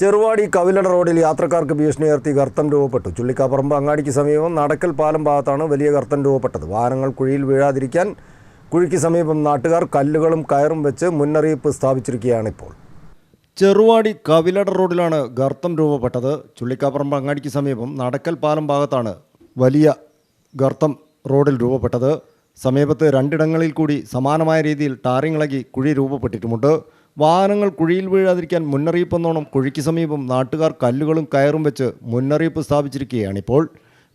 ചെറുവാടി കവിലട റോഡിൽ യാത്രക്കാർക്ക് ഭീഷണി ഉയർത്തി ഗർത്തം രൂപപ്പെട്ടു. ചുള്ളിക്കാപ്പറമ്പ് അങ്ങാടിക്ക് സമീപം നടക്കൽ പാലം ഭാഗത്താണ് വലിയ ഗർത്തം രൂപപ്പെട്ടത്. വാഹനങ്ങൾ കുഴിയിൽ വീഴാതിരിക്കാൻ കുഴിക്ക് സമീപം നാട്ടുകാർ കല്ലുകളും കയറും വെച്ച് മുന്നറിയിപ്പ് സ്ഥാപിച്ചിരിക്കുകയാണിപ്പോൾ. ചെറുവാടി കവിലട റോഡിലാണ് ഗർത്തം രൂപപ്പെട്ടത്. ചുള്ളിക്കാപ്പറമ്പ് അങ്ങാടിക്ക് സമീപം നടക്കൽ പാലം ഭാഗത്താണ് വലിയ ഗർത്തം റോഡിൽ രൂപപ്പെട്ടത്. സമീപത്ത് രണ്ടിടങ്ങളിൽ കൂടി സമാനമായ രീതിയിൽ ടാറിങ്ങിളകി കുഴി രൂപപ്പെട്ടിട്ടുമുണ്ട്. വാഹനങ്ങൾ കുഴിയിൽ വീഴാതിരിക്കാൻ മുന്നറിയിപ്പെന്നോണം കുഴിക്ക് സമീപം നാട്ടുകാർ കല്ലുകളും കയറും വെച്ച് മുന്നറിയിപ്പ് സ്ഥാപിച്ചിരിക്കുകയാണിപ്പോൾ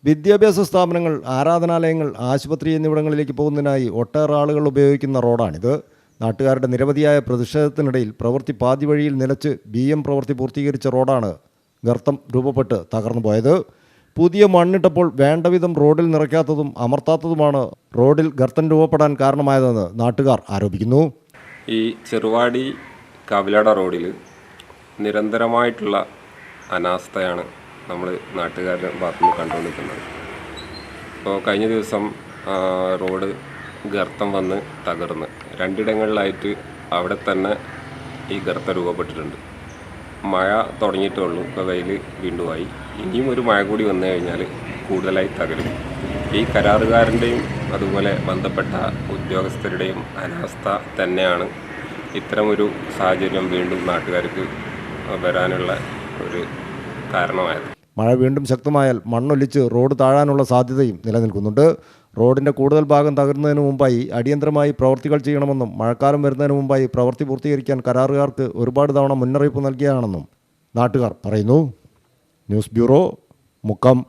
വിദ്യാഭ്യാസ സ്ഥാപനങ്ങൾ ആരാധനാലയങ്ങൾ ആശുപത്രി എന്നിവിടങ്ങളിലേക്ക് പോകുന്നതിനായി ഒട്ടേറെ ആളുകൾ ഉപയോഗിക്കുന്ന റോഡാണിത്. നാട്ടുകാരുടെ നിരവധിയായ പ്രതിഷേധത്തിനിടയിൽ പ്രവൃത്തി പാതി വഴിയിൽ നിലച്ച് ബി എം പ്രവൃത്തി പൂർത്തീകരിച്ച റോഡാണ് ഗർത്തം രൂപപ്പെട്ട് തകർന്നു പോയത്. പുതിയ മണ്ണിട്ടപ്പോൾ വേണ്ടവിധം റോഡിൽ നിറയ്ക്കാത്തതും അമർത്താത്തതുമാണ് റോഡിൽ ഗർത്തം രൂപപ്പെടാൻ കാരണമായതെന്ന് നാട്ടുകാർ ആരോപിക്കുന്നു. ഈ ചെറുവാടി കവിലട റോഡിൽ നിരന്തരമായിട്ടുള്ള അനാസ്ഥയാണ് നമ്മൾ നാട്ടുകാരുടെ ഭാഗത്തു നിന്ന് കണ്ടുകൊണ്ടിരിക്കുന്നത്. ഇപ്പോൾ കഴിഞ്ഞ ദിവസം റോഡ് ഗർത്തം വന്ന് തകർന്ന്. രണ്ടിടങ്ങളിലായിട്ട് അവിടെ തന്നെ ഈ ഗർത്തം രൂപപ്പെട്ടിട്ടുണ്ട്. മഴ തുടങ്ങിയിട്ടേ ഉള്ളൂ. ഇപ്പോൾ വെയിൽ വീണ്ടുമായി ഇനിയും ഒരു മഴ കൂടി വന്നു കഴിഞ്ഞാൽ കൂടുതലായി തകരും. ഈ കരാറുകാരന്റെയും അതുപോലെ ബന്ധപ്പെട്ട ഉദ്യോഗസ്ഥരുടെയും അനാസ്ഥ തന്നെയാണ് ഇത്തരമൊരു സാഹചര്യം വീണ്ടും നാട്ടുകാർക്ക് വരാനുള്ള ഒരു കാരണമായത്. മഴ വീണ്ടും ശക്തമായാൽ മണ്ണൊലിച്ച് റോഡ് താഴാനുള്ള സാധ്യതയും നിലനിൽക്കുന്നുണ്ട്. റോഡിന്റെ കൂടുതൽ ഭാഗം തകരുന്നതിന് മുമ്പായി അടിയന്തരമായി പ്രവർത്തികൾ ചെയ്യണമെന്നും മഴക്കാലം വരുന്നതിന് മുമ്പായി പ്രവൃത്തി പൂർത്തീകരിക്കാൻ കരാറുകാർക്ക് ഒരുപാട് തവണ മുന്നറിയിപ്പ് നൽകിയതാണെന്നും നാട്ടുകാർ പറയുന്നു. News bureau Mukkam.